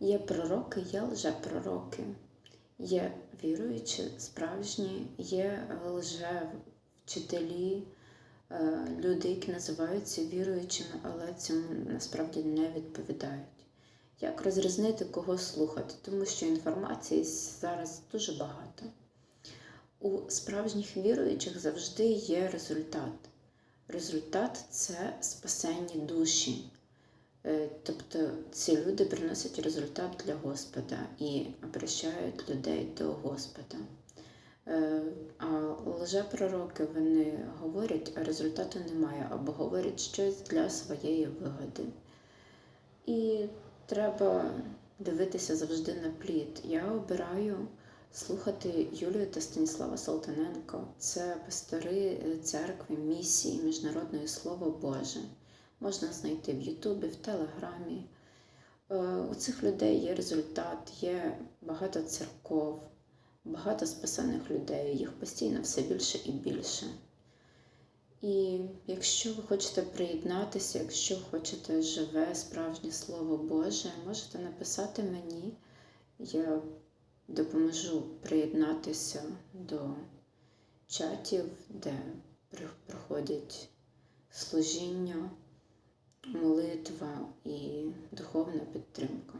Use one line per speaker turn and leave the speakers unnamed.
Є пророки, є лжепророки, є віруючі, справжні, є лжевчителі, е, люди, які називаються віруючими, але цьому насправді не відповідають. Як розрізнити, кого слухати, тому що інформації зараз дуже багато. У справжніх віруючих завжди є результат. Результат це спасенні душі. Е, Тобто ці люди приносять результат для Господа і обращають людей до Господа. Е, А лжепророки вони говорять, а результату немає, або говорять щось для своєї вигоди. І треба дивитися завжди на плід. Я обираю слухати Юлію та Станіслава Салтаненко. Це пастори церкви, місії Міжнародної Слово Боже. Можна знайти в Ютубі, в Телеграмі. Е, У цих людей є результат, є багато церков, багато спасених людей, їх постійно все більше і більше. І якщо ви хочете приєднатися, якщо хочете живе, справжнє Слово Боже, можете написати мені. Я допоможу приєднатися до чатів, де проходять служіння, молитва і духовна підтримка.